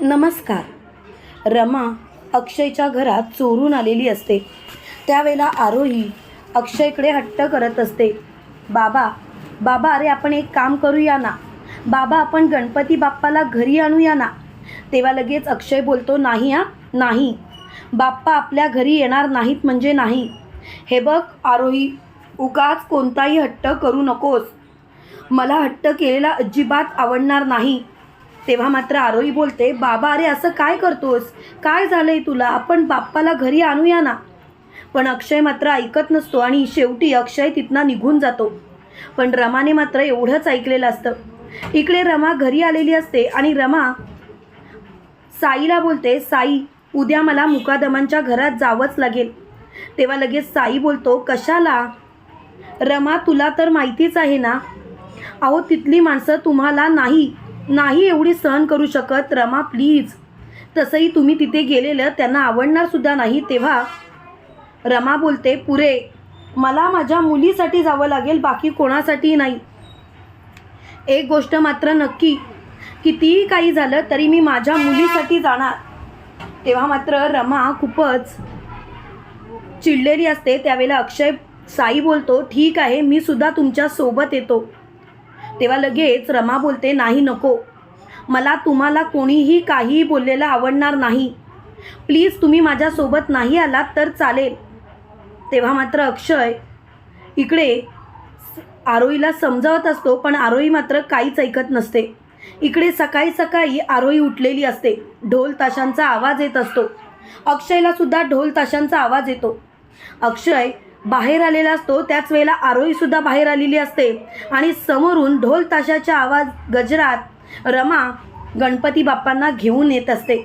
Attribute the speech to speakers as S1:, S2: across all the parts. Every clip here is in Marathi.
S1: नमस्कार. रमा अक्षयच्या घरात चोरून आलेली असते. त्यावेळेला आरोही अक्षयकडे हट्ट करत असते. बाबा बाबा अरे आपण एक काम करूया ना. बाबा आपण गणपती बाप्पाला घरी आणूया ना. तेव्हा लगेच अक्षय बोलतो नाही हा नाही. बाप्पा आपल्या घरी येणार नाहीत म्हणजे नाही. हे बघ आरोही उगाच कोणताही हट्ट करू नकोस. मला हट्ट केलेला अजिबात आवडणार नाही. तेव्हा मात्र आरोही बोलते बाबा अरे असं काय करतोस? काय झालंय तुला? आपण बाप्पाला घरी आणूया ना. पण अक्षय मात्र ऐकत नसतो आणि शेवटी अक्षय तिथनं निघून जातो. पण रमाने मात्र एवढंच ऐकलेलं असतं. इकडे रमा घरी आलेली असते आणि रमा साईला बोलते साई उद्या मला मुकादमांच्या घरात जावंच लागेल. तेव्हा लगेच साई बोलतो कशाला? रमा तुला तर माहितीच आहे ना? अहो तिथली माणसं तुम्हाला नाही. नाही एवढी सहन करू शकत रमा प्लीज तसंही तुम्ही तिथे गेलेलं त्यांना आवडणारसुद्धा नाही तेव्हा. रमा बोलते पुरे मला माझ्या मुलीसाठी जावं लागेल बाकी कोणासाठी नाही. एक गोष्ट मात्र नक्की कितीही काही झालं तरी मी माझ्या मुलीसाठी जाणार. तेव्हा मात्र रमा खूपच चिडलेली असते. त्यावेळेला अक्षय साई बोलतो ठीक आहे मी सुद्धा तुमच्यासोबत येतो. तेव्हा लगेच रमा बोलते नाही नको. मला तुम्हाला कोणीही काहीही बोललेलं आवडणार नाही. प्लीज तुम्ही माझ्यासोबत नाही आलात तर चालेल. तेव्हा मात्र अक्षय इकडे आरोईला समजावत असतो पण आरोही मात्र काहीच ऐकत नसते. इकडे सकाळी सकाळी आरोही उठलेली असते. ढोल ताशांचा आवाज येत असतो. अक्षयला सुद्धा ढोल ताशांचा आवाज येतो. अक्षय बाहेर आलेला असतो त्याच वेळेला आरोईसुद्धा बाहेर आलेली असते. आणि समोरून ढोल ताशाच्या आवाज गजरात रमा गणपती बाप्पांना घेऊन येत असते.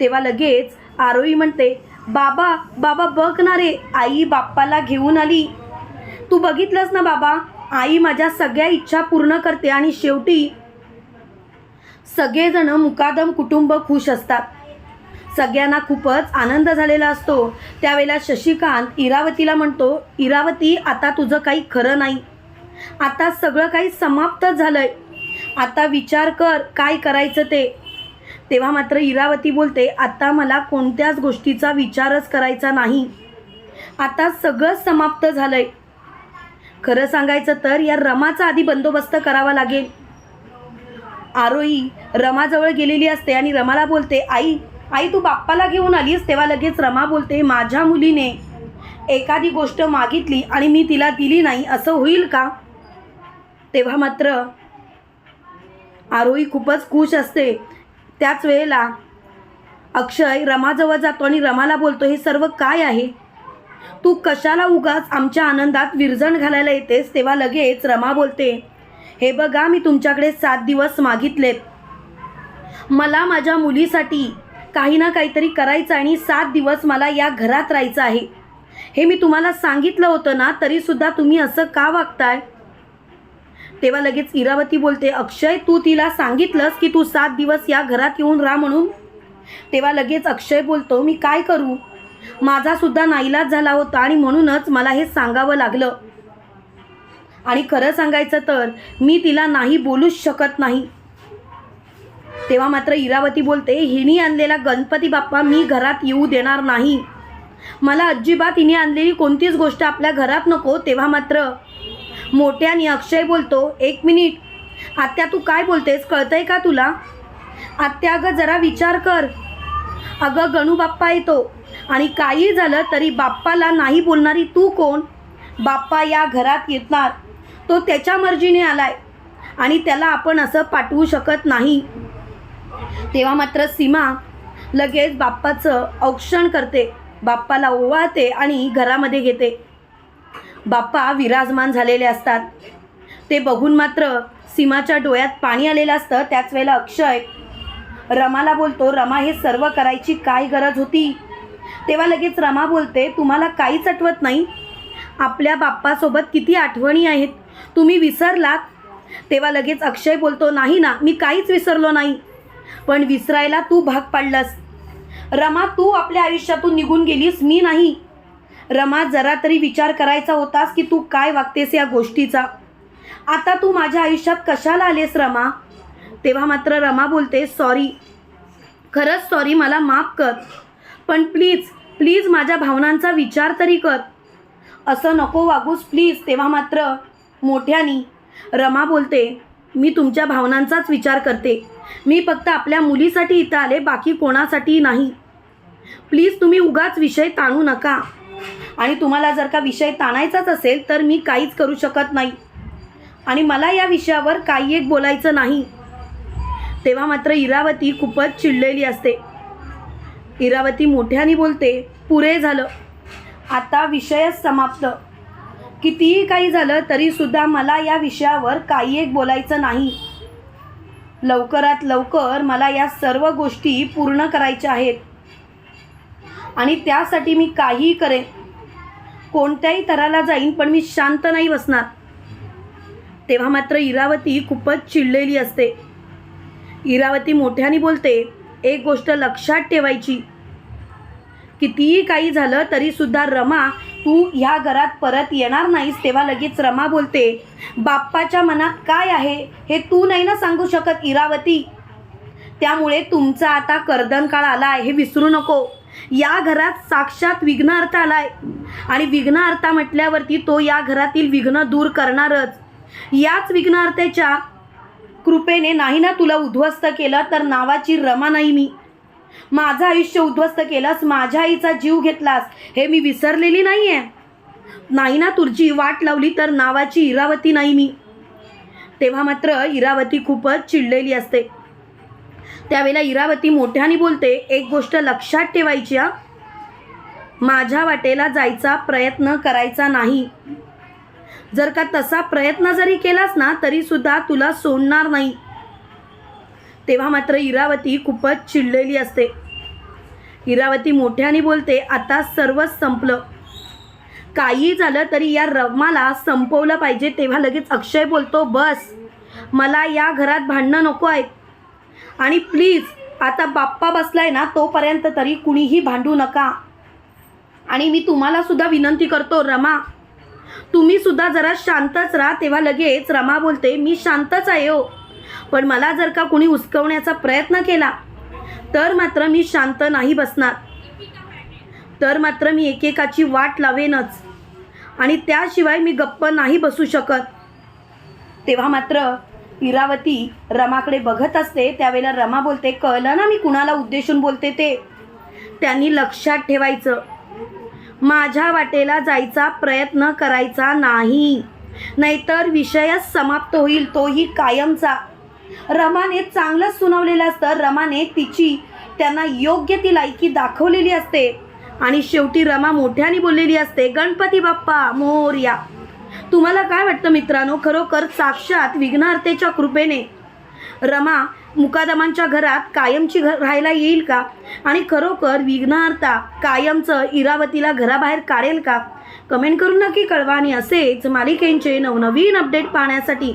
S1: तेव्हा लगेच आरोही म्हणते बाबा बाबा बघ ना रे आई बाप्पाला घेऊन आली. तू बघितलंस ना बाबा आई माझ्या सगळ्या इच्छा पूर्ण करते आणि शेवटी सगळेजण मुकादम कुटुंब खुश असतात. सगळ्यांना खूपच आनंद झालेला असतो. त्यावेळेला शशिकांत इरावतीला म्हणतो इरावती आता तुझं काही खरं नाही. आता सगळं काही समाप्त झालंय. आता विचार कर काय करायचं ते. तेव्हा मात्र इरावती बोलते आता मला कोणत्याच गोष्टीचा विचारच करायचा नाही. आता सगळं समाप्त झालंय. खरं सांगायचं तर या रमाचा आधी बंदोबस्त करावा लागेल. आरोही रमाजवळ गेलेली असते आणि रमाला बोलते आई आई तू बाप्पाला घेऊन आलीस तेव्हा लगेच रमा बोलते माझ्या मुलीने एखादी गोष्ट मागितली आणि मी तिला दिली नाही असं होईल का? तेव्हा मात्र आरोही खूपच खुश असते. त्याच वेळेला अक्षय रमाजवळ जातो आणि रमाला बोलतो हे सर्व काय आहे? तू कशाला उगाच आमच्या आनंदात विरजण घालायला येतेस? तेव्हा लगेच रमा बोलते हे बघा मी तुमच्याकडे सात दिवस मागितलेत. मला माझ्या मुलीसाठी काही ना काहीतरी करायचं आणि सात दिवस मला या घरात राहायचं आहे. हे मी तुम्हाला सांगितलं होतं ना तरीसुद्धा तुम्ही असं का वागताय? तेव्हा लगेच इरावती बोलते अक्षय तू तिला सांगितलंस की तू सात दिवस या घरात येऊन राहा म्हणून? तेव्हा लगेच अक्षय बोलतो मी काय करू? माझासुद्धा नाईलाज झाला होता आणि म्हणूनच मला हे सांगावं लागलं. आणि खरं सांगायचं तर मी तिला नाही बोलूच शकत नाही. तेव्हा मात्र इरावती बोलते हिनी आणलेला गणपती बाप्पा मी घरात येऊ देणार नाही. मला अजिबात हिने आणलेली कोणतीच गोष्ट आपल्या घरात नको. तेव्हा मात्र मोठ्याने अक्षय बोलतो एक मिनिट आत्या तू काय बोलतेस कळतंय का तुला? आत्या अगं जरा विचार कर. अगं गणू बाप्पा येतो आणि काही झालं तरी बाप्पाला नाही बोलणारी तू कोण? बाप्पा या घरात येणार तो त्याच्या मर्जीने आलाय आणि त्याला आपण असं पाठवू शकत नाही. तेव्हा मात्र सीमा लगेच बाप्पाचं औक्षण करते. बाप्पाला ओवाळते आणि घरामध्ये घेते. बाप्पा विराजमान झालेले असतात. ते बघून मात्र सीमाच्या डोळ्यात पाणी आलेलं असतं. त्याच वेळेला अक्षय रमाला बोलतो रमा हे सर्व करायची काय गरज होती? तेव्हा लगेच रमा बोलते तुम्हाला काहीच आठवत नाही? आपल्या बाप्पासोबत किती आठवणी आहेत? तुम्ही विसरलात? तेव्हा लगेच अक्षय बोलतो नाही ना मी काहीच विसरलो नाही. पण विसरायला तू भाग पाडलास. रमा तू आपल्या आयुष्यातून निघून गेलीस मी नाही. रमा जरा तरी विचार करायचा होतास की तू काय वागतेस या गोष्टीचा. आता तू माझ्या आयुष्यात कशाला आलेस रमा? तेव्हा मात्र रमा बोलते सॉरी खरंच सॉरी मला माफ कर. पण प्लीज प्लीज माझ्या भावनांचा विचार तरी कर. असं नको वागूस प्लीज तेव्हा मात्र मोठ्यानी रमा बोलते मी तुमच्या भावनांचाच विचार करते. मी फक्त आपल्या मुलीसाठी इथं आले बाकी कोणासाठी नाही. प्लीज तुम्ही उगाच विषय ताणू नका. आणि तुम्हाला जर का विषय ताणायचाच असेल तर मी काहीच करू शकत नाही. आणि मला या विषयावर काही एक बोलायचं नाही. तेव्हा मात्र इरावती खूपच चिडलेली असते. इरावती मोठ्याने बोलते पुरे झालं. आता विषयच समाप्त. कितीही काही झालं तरीसुद्धा मला या विषयावर काही एक बोलायचं नाही. लवकरात लवकर मला या सर्व गोष्टी पूर्ण करायच्या आहेत. आणि त्यासाठी मी काहीही करेन. कोणत्याही तराला जाईन पण मी शांत नाही बसणार. तेव्हा मात्र इरावती खूपच चिडलेली असते. इरावती मोठ्याने बोलते एक गोष्ट लक्षात ठेवायची. कितीही काही झालं तरीसुद्धा रमा तू ह्या घरात परत येणार नाहीस तेव्हा लगेच रमा बोलते बाप्पाच्या मनात काय आहे हे तू नाही ना सांगू शकत इरावती? त्यामुळे तुमचा आता कर्दन काळ आला आहे हे विसरू नको. या घरात साक्षात विघ्नार्थ आलाय. आणि विघ्नार्थ म्हटल्यावरती तो या घरातील विघ्न दूर करणारच. याच विघ्नार्थाच्या कृपेने नाही ना तुला उद्ध्वस्त केलं तर नावाची रमा नाही मी. माझं आयुष्य उद्ध्वस्त केलंस माझ्या आईचा जीव घेतलास हे मी विसरलेली नाही आहे नाही ना तुझी वाट लावली तर नावाची इरावती नाही मी. तेव्हा मात्र इरावती खूपच चिडलेली असते. त्यावेळेला इरावती मोठ्याने बोलते एक गोष्ट लक्षात ठेवायची हा. माझ्या वाटेला जायचा प्रयत्न करायचा नाही. जर का तसा प्रयत्न जरी केलास ना तरीसुद्धा तुला सोडणार नाही. तेव्हा मात्र इरावती खूपच चिडलेली असते. इरावती मोठ्याने बोलते आता सर्वच संपलं. काही झालं तरी या रमाला संपवलं पाहिजे. तेव्हा लगेच अक्षय बोलतो बस मला या घरात भांडणं नको आहेत. आणि प्लीज आता बाप्पा बसलाय ना तोपर्यंत तरी कुणीही भांडू नका. आणि मी तुम्हाला सुद्धा विनंती करतो रमा तुम्ही सुद्धा जरा शांतच राहा. तेव्हा लगेच रमा बोलते मी शांतच आहे हो. पण मला जर का कुणी उचकवण्याचा प्रयत्न केला तर मात्र मी शांत नाही बसणार. तर मात्र मी एकेकाची वाट लावेनच. आणि त्याशिवाय मी गप्प नाही बसू शकत. तेव्हा मात्र इरावती रमाकडे बघत असते. त्यावेळेला रमा बोलते कळलं ना मी कुणाला उद्देशून बोलते ते? त्यांनी लक्षात ठेवायचं. माझ्या वाटेला जायचा प्रयत्न करायचा नाही. नाहीतर विषयच समाप्त होईल. तोही कायमचा. रमाने चांगलंच सुनावलेलं असतं. रमाने तिची त्यांना योग्य ती लायकी दाखवलेली असते. आणि शेवटी रमा मोठ्याने बोललेली असते गणपती बाप्पा मोर्या. तुम्हाला काय वाटतं मित्रांनो? खरोखर साक्षात विघ्नहर्तेच्या कृपेने रमा मुकादमांच्या घरात कायमची घर राहायला येईल का? आणि खरोखर विघ्नहर्ता कायमचं इरावतीला घराबाहेर काढेल का? कमेंट करून नक्की कळवा. आणि असेच मालिकेंचे नवनवीन अपडेट पाहण्यासाठी